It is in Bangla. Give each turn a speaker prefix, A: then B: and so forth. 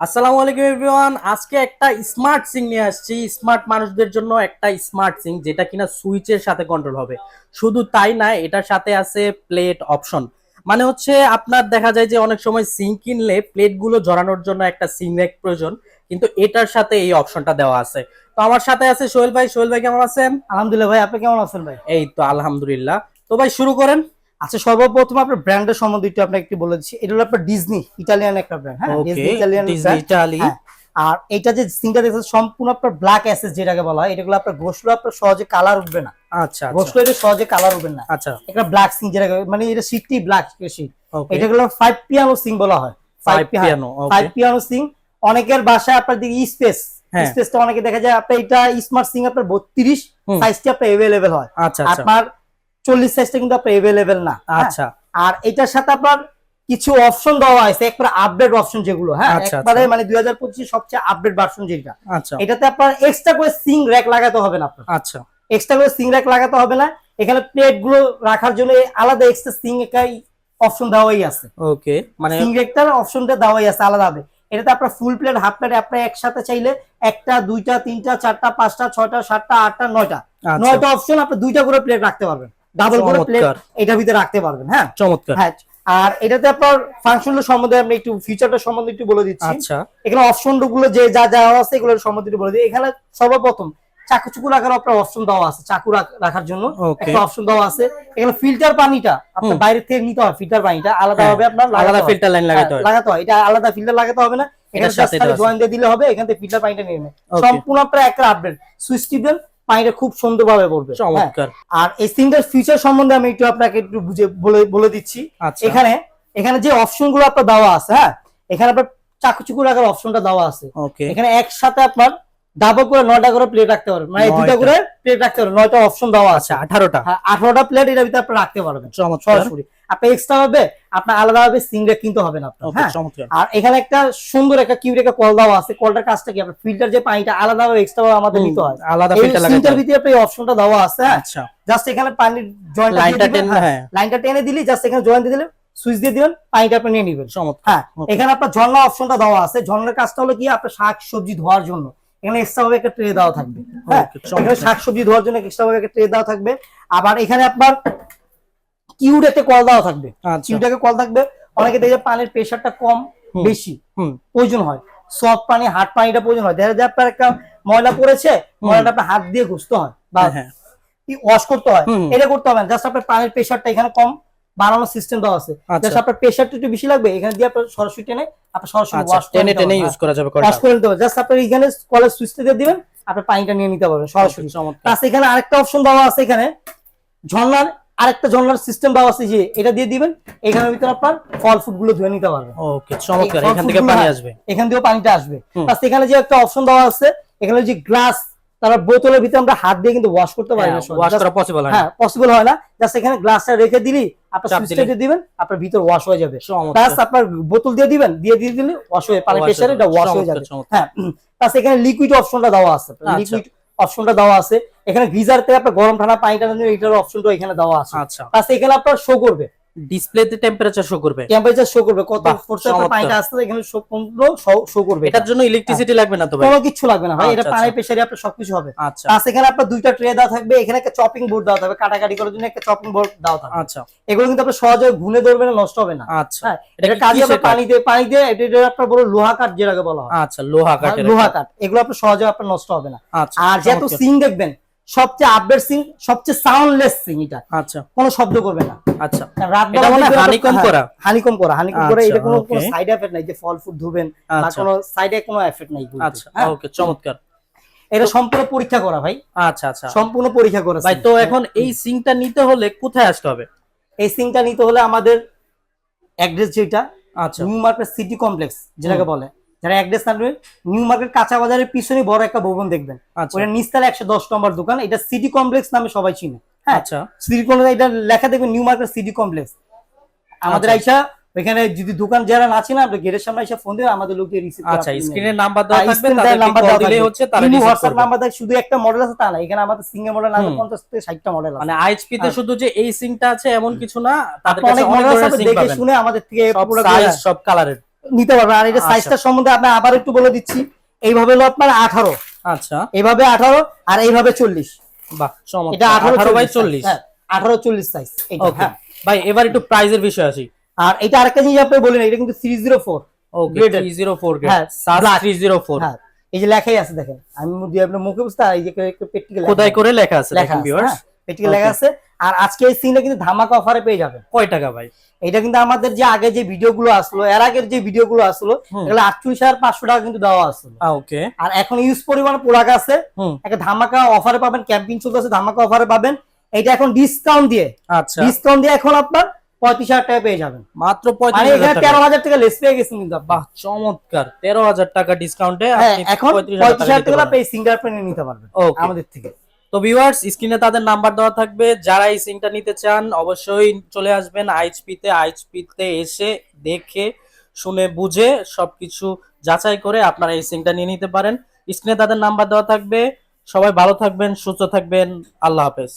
A: আসসালামু আলাইকুম এভরিওয়ান। আজকে একটা স্মার্ট সিং নিয়ে আসছি। স্মার্ট মানুষদের জন্য একটা স্মার্ট সিং যেটা কিনা সুইচের সাথে কন্ট্রোল হবে। শুধু তাই না এটার সাথে আছে প্লেট অপশন মানে হচ্ছে আপনার দেখা যায় যে অনেক সময় সিং কিনলে প্লেটগুলো জড়ানোর জন্য একটা সিং র্যাক প্রয়োজন কিন্তু এটার সাথে এই অপশনটা দেওয়া আছে। তো আমার সাথে আছে সোহেল ভাই। সোহেল ভাই কেমন আছেন?
B: আলহামদুলিল্লাহ ভাই আপনি কেমন আছেন ভাই?
A: এই তো আলহামদুলিল্লাহ। তো ভাই শুরু করেন।
B: আচ্ছা সর্বপ্রথম আপনার ব্র্যান্ডের সম্বন্ধে একটু আপনাকে একটু বলে দিচ্ছি। এটা হলো আপনার ডিজনি ইটালিয়ান একটা ব্র্যান্ড হ্যাঁ? ডিজনি ইটালিয়ান
A: ইটালি
B: হ্যাঁ। আর এটা যে সিংটা দেখছেন সম্পূর্ণ আপনার ব্ল্যাক অ্যাসেস যেটাকে বলা হয় এটাগুলো আপনার ঘষলে আপনার সহজে কালার উঠবে না।
A: আচ্ছা আচ্ছা।
B: ঘষলে এটা সহজে কালার উঠবে না।
A: আচ্ছা।
B: এটা ব্ল্যাক সিং যেটাকে মানে এটা সিটটি ব্ল্যাক সিট এটাগুলো ফাইভ পিয়ানো সিং বলা হয়।
A: Five piano
B: five piano Singh অনেকের বাসায় আপনার দিকে স্পেস। স্পেসটা অনেকে দেখা যায় আপনার এটা স্মার্ট সিং আপনার বত্রিশ। সাইজটা আপনার এভেলেবেল হয়।
A: আচ্ছা আচ্ছা।
B: আপনার চল্লিশ সাইজটা কিন্তু আপনার এভেলেবেল না। হ্যাঁ?
A: আচ্ছা।
B: আর এটার সাথে আপনার কিছু অপশন দেওয়া আছে একবারে আপডেট অপশন যেগুলো হ্যাঁ?
A: আচ্ছা,
B: একবারে
A: আচ্ছা।
B: মানে দুই হাজার পঁচিশ সবচেয়ে আপডেট ভার্সন যেটা।
A: আচ্ছা।
B: এটাতে আপনার এক্সট্রা করে সিং র্যাক লাগাতে হবে না আপনার।
A: আচ্ছা।
B: এক্সট্রা করে সিং র্যাক লাগাতে হবে না। এখানে প্লেটগুলো রাখার জন্য আলাদা এক্সট্রা সিং একাই অপশন দেওয়াই আছে।
A: ওকে মানে
B: সিং র্যাকটার অপশনটা দেওয়াই আছে আলাদা হবে এটাতে আপনার ফুল প্লেট হাফ প্লেট আপনার একসাথে চাইলে একটা দুইটা তিনটা চারটা পাঁচটা ছয়টা সাতটা আটটা নয়টা।
A: আচ্ছা।
B: নয়টা অপশন আপনি দুইটা করে প্লেট রাখতে পারবেন। ডাবল করে প্লেট। এটার ভিতরে রাখতে পারবেন হ্যাঁ?
A: চমৎকার।
B: হ্যাঁ আর এটাতে আপনার ফাংশনের সম্বন্ধে আমি একটু ফিচারটা সম্বন্ধে একটু বলে দিচ্ছি।
A: আচ্ছা।
B: এখানে অপশনগুলো যে যা যা আছে এগুলোর সম্বন্ধে একটু বলে দিই। এখানে সর্বপ্রথম চাকু চুকু রাখার আপনার অপশন দেওয়া আছে চাকু রাখার জন্য। একটা অপশন দেওয়া আছে। এখানে ফিল্টার পানিটা আপনার বাইরে থেকে নিতে হয় ফিল্টার পানিটা। আলাদা
A: হ্যাঁ,
B: হবে আপনার
A: আলাদা ফিল্টার লাইন লাগাতে
B: হ্যাঁ, লাগাতে হয়। এটা আলাদা ফিল্টার লাগাতে হবে না। এখানে জয়েন দিয়ে দিলে হবে। এখান থেকে ফিল্টার পানিটা নিয়ে নেবে সম্পূর্ণ আপনার একটা আপডেট সুইচ টিপবেন পানিটা খুব সুন্দরভাবে পড়বে হ্যাঁ।
A: চমৎকার।
B: আর এই সিঙ্গেল ফিচার সম্বন্ধে আমি একটু আপনাকে একটু বুঝে বলে বলে দিচ্ছি।
A: আচ্ছা।
B: এখানে এখানে যে অপশনগুলো আপনার দেওয়া আছে হ্যাঁ এখানে আপনার চাকু চুকু রাখার অপশনটা দেওয়া আছে। এখানে একসাথে আপনার ডাবল করে নয়টা করে প্লেট রাখতে পারবেন। মানে দুটা করে প্লেট রাখতে পারবেন। নয়টা অপশন দেওয়া আছে।
A: আচ্ছা আঠারোটা।
B: হ্যাঁ আঠারোটা প্লেট এটার ভিতরে আপনি রাখতে পারবেন। সরাসরি। আপনার এক্সট্রা হবে আপনার আলাদা ভাবে সিঙ্গেল কিনতে হবে না হ্যাঁ? আর এখানে একটা সুন্দর একটা কিউট একটা কল দেওয়া আছে। কলটার কাজটা কি? আপনার ফিল্টার যে পানিটা আলাদা ভাবে এক্সট্রা আমাদের নিতে হয়।
A: আলাদা ফিল্টার লাগাতে
B: ভিতরে আপনি অপশনটা দেওয়া আছে হ্যাঁ?
A: আচ্ছা।
B: জাস্ট এখানে পানির জয়েন্ট
A: লাইনটা টেন হ্যাঁ।
B: লাইনটা টেনে দিলি জাস্ট এখানে জয়েন দিয়ে দিলে সুইচ দিয়ে দিবেন পানিটা আপনি নিয়ে নিবেন। হ্যাঁ এখানে আপনার ঝর্ণা অপশনটা দেওয়া আছে। ঝর্ণার কাজটা হলো কি? আপনার শাক সবজি ধোয়ার জন্য। এখানে এক্সট্রা ভাবে একটা ট্রে দেওয়া থাকবে। হ্যাঁ শাক সবজি ধোয়ার জন্য এক্সট্রা ভাবে একটা ট্রে দেওয়া থাকবে। আবার এখানে আপনার একটা কল দেওয়া থাকবে।
A: আচ্ছা।
B: কিউটাকে কল থাকবে অনেকে দেখে পানির প্রেশারটা কম বেশি। প্রয়োজন হয়। সফট পানি হার্ড পানিটা প্রয়োজন হয়। দেখা যায় আপনার একটা ময়লা পড়েছে ময়লাটা আপনার হাত দিয়ে ঘুষতে হয়। বা
A: হ্যাঁ।
B: ওয়াশ করতে হয় এটা করতে হবে জাস্ট আপনার পানির প্রেশারটা এখানে কম বাড়ানোর সিস্টেম দেওয়া আছে।
A: আচ্ছা।
B: জাস্ট আপনার প্রেশারটা একটু বেশি লাগবে এখানে দিয়ে আপনার সরাসরি টেনে আপনার সরাসরি
A: আচ্ছা
B: ওয়াশ
A: টেনে টেনে ইউজ করা যাবে
B: ওয়াশ করে নিতে হবে জাস্ট আপনার এখানে কলের সুইচটা দিয়ে দিবেন আপনার পানিটা নিয়ে নিতে পারবেন সরাসরি। প্লাস এখানে আরেকটা অপশন দেওয়া আছে এখানে ঝর্ণার আরেকটা ঝর্ণার সিস্টেম দেওয়া আছে যে এটা দিয়ে দিবেন এখানের ভিতরে আপনার ফল ফুডগুলো ধুয়ে নিতে পারবেন।
A: ওকে চমৎকার এখান থেকে পানি
B: হ্যাঁ,
A: আসবে।
B: এখান দিয়েও পানিটা আসবে। প্লাস এখানে যে একটা অপশন দেওয়া আছে এখানে যে গ্লাস তারা বোতলের ভিতরে আমরা হাত দিয়ে কিন্তু ওয়াশ করতে পারি না
A: ওয়াশ
B: Just-
A: করা পসিবল হয় না।
B: হ্যাঁ পসিবল হয় না। জাস্ট এখানে গ্লাসটা রেখে দিলি আপনার সুইচটা দিয়ে দিবেন আপনার ভিতর ওয়াশ হয়ে যাবে। প্লাস আপনার বোতল দিয়ে দিবেন দিয়ে দিয়ে দিলে ওয়াশ হয়ে পানি প্রেসারে এটা। ওয়াশ হয়ে যাবে। হ্যাঁ প্লাস এখানে লিকুইড অপশনটা দেওয়া আছে।
A: আচ্ছা।
B: লিকুইড অপশনটা দেওয়া আছে। এখানে গিজার থেকে আপনার গরম ঠান্ডা পানিটা নিয়ে এটার অপশনটা এখানে দেওয়া আছে।
A: আচ্ছা।
B: প্লাস এখানে আপনার শো করবে।
A: ডিসপ্লেতে টেম্পারেচার শো করবে।
B: টেম্পারেচার শো করবে। কত। আপনার পানিটা আসতে এখানে শো শো করবে
A: এটার জন্য ইলেকট্রিসিটি লাগবে না তো ভাই?
B: কোনো কিছু লাগবে না ভাই এটা
A: আচ্ছা,
B: পানি
A: আচ্ছা।
B: প্রেসারে আপনার সবকিছু হবে।
A: আচ্ছা।
B: প্লাস এখানে আপনার দুইটা ট্রে দেওয়া থাকবে এখানে একটা চপিং বোর্ড দেওয়া থাকবে কাটাকাটি করার জন্য একটা চপিং বোর্ড দেওয়া থাকবে।
A: আচ্ছা।
B: এগুলো কিন্তু আপনার সহজে ঘুনে ধরবে না নষ্ট হবে না।
A: আচ্ছা।
B: হ্যাঁ
A: এটা
B: কাজে আপনার পানি দিয়ে পানি দিয়ে এটা আপনার বড় লোহা কাঠ যেটাকে বলা হয়।
A: আচ্ছা লোহা কাঠের
B: লোহা কাঠ। এগুলো আপনার সহজে আপনার নষ্ট হবে না।
A: আচ্ছা
B: আর যেহেতু সিং দেখবেন সবচেয়ে আপডেট সিং সবচেয়ে সাউন্ডলেস সিং এটা।
A: আচ্ছা।
B: কোনো শব্দ করবে না।
A: আচ্ছা।
B: রাত
A: এটা মনে হয় করা?
B: হানিকম করা। হানিকম করা
A: আচ্ছা,
B: এটা কোনো কোনো সাইড এফেক্ট নাই যে ফল ফুড ধুবেন বা
A: আচ্ছা।
B: কোনো সাইডে কোনো এফেক্ট নাই
A: আচ্ছা
B: হ্যাঁ?
A: ওকে চমৎকার।
B: এটা সম্পূর্ণ পরীক্ষা করা ভাই।
A: আচ্ছা আচ্ছা।
B: সম্পূর্ণ পরীক্ষা করা
A: ভাই তো এখন এই সিংটা নিতে হলে কোথায় আসতে হবে?
B: এই সিংটা নিতে হলে আমাদের অ্যাড্রেস যেটা
A: আচ্ছা।
B: নিউ মার্কেট সিটি কমপ্লেক্স যেটাকে বলে। যারা অ্যাড্রেস জানবেন নিউ মার্কেট কাঁচা বাজারের পিছনে বড় একটা ভবন দেখবেন।
A: আচ্ছা।
B: ওটা নিচতলা একশো দশ নম্বর দোকান। এটা সিটি কমপ্লেক্স নামে সবাই চিনে। হ্যাঁ?
A: আচ্ছা।
B: সিটি কমপ্লেক্স এটা লেখা দেখবেন নিউ মার্কেট সিটি কমপ্লেক্স আমাদের
A: আচ্ছা।
B: আইসা ওইখানে যদি দোকান যারা না চিনে আপনি গেটের সামনে এসে ফোন দেবেন আমাদের লোক রিসিভ
A: আচ্ছা স্ক্রিনের নাম্বার দেওয়া থাকবে
B: স্ক্রিনে নাম্বার দেওয়া থাকবে।
A: হচ্ছে তারা রিসিভ
B: নাম্বার দেয় শুধু একটা মডেল আছে তা না এখানে আমাদের সিঙ্গেল মডেল আছে
A: হুম।
B: পঞ্চাশ থেকে ষাটটা মডেল আছে।
A: মানে আইএইচপি তে
B: হ্যাঁ।
A: শুধু যে এই সিংটা আছে এমন কিছু না তাদের কাছে
B: অনেক মডেল আছে দেখে শুনে আমাদের থেকে পুরো
A: সাইজ সব কালারের
B: নিতে পারবেন। আর এটা
A: আচ্ছা।
B: সাইজটা সম্বন্ধে আমি আবার একটু বলে দিচ্ছি। এইভাবে হলো আপনার আঠারো।
A: আচ্ছা।
B: এইভাবে আঠারো আর এইভাবে চল্লিশ।
A: বাহ
B: এটা আঠারো
A: বাই
B: চল্লিশ
A: চল্লিশ।
B: হ্যাঁ আঠারো চল্লিশ সাইজ
A: ওকে ভাই এবার একটু প্রাইজের বিষয় আসি।
B: আর এটা আরেকটা জিনিস আপনি বলেন এটা কিন্তু three zero four.
A: Three zero four
B: হ্যাঁ।
A: থ্রি জিরো ফোর
B: হ্যাঁ এই যে লেখাই আছে দেখেন। আমি দিয়ে আপনার মুখে বুঝতে এই যে পেটটিকে
A: খোদাই করে লেখা আছে
B: লেখা
A: viewers।
B: হ্যাঁ, পেটটিকে লেখা আছে। আর আজকে এই সিনটা কিন্তু ধামাকা অফারে পেয়ে যাবেন।
A: কয় টাকা ভাই?
B: এটা কিন্তু আমাদের যে আগে যে ভিডিও গুলো আসলো এর আগের যে ভিডিও গুলো আসলো। এগুলো আটচল্লিশ হাজার পাঁচশো টাকা কিন্তু দেওয়া আসলো।
A: ওকে।
B: আর এখন ইউজ পরিমাণ প্রোডাক্ট আছে। একটা ধামাকা অফারে পাবেন ক্যাম্পিং চলতেছে ধামাকা অফারে পাবেন। এটা এখন ডিসকাউন্ট দিয়ে।
A: আচ্ছা।
B: ডিসকাউন্ট দিয়ে এখন আপনার পঁয়ত্রিশ হাজার টাকা পেয়ে যাবেন।
A: মাত্র
B: মানে
A: পঁয়ত্রিশ হাজার
B: তেরো
A: টাকা।
B: হাজার টাকা লেস পেয়ে গেছেন কিন্তু
A: বাহ চমৎকার। তেরো হাজার টাকা ডিসকাউন্টে
B: হ্যাঁ এখন
A: পঁয়ত্রিশ
B: হাজার টাকা পেয়ে সিঙ্গার প্রিন্ট নিতে পারবেন. আমাদের থেকে।
A: তো ভিউয়ার্স স্ক্রিনে তাদের নাম্বার দেওয়া থাকবে। যারা এই সিমটা নিতে চান, অবশ্যই চলে আসবেন আইচপিতে আইচপিতে এসে দেখে, শুনে, বুঝে সবকিছু যাচাই করে আপনারা এই সিমটা নিয়ে নিতে পারেন। স্ক্রিনে তাদের নাম্বার দেওয়া থাকবে। সবাই ভালো থাকবেন, সুস্থ থাকবেন। আল্লাহ হাফেজ।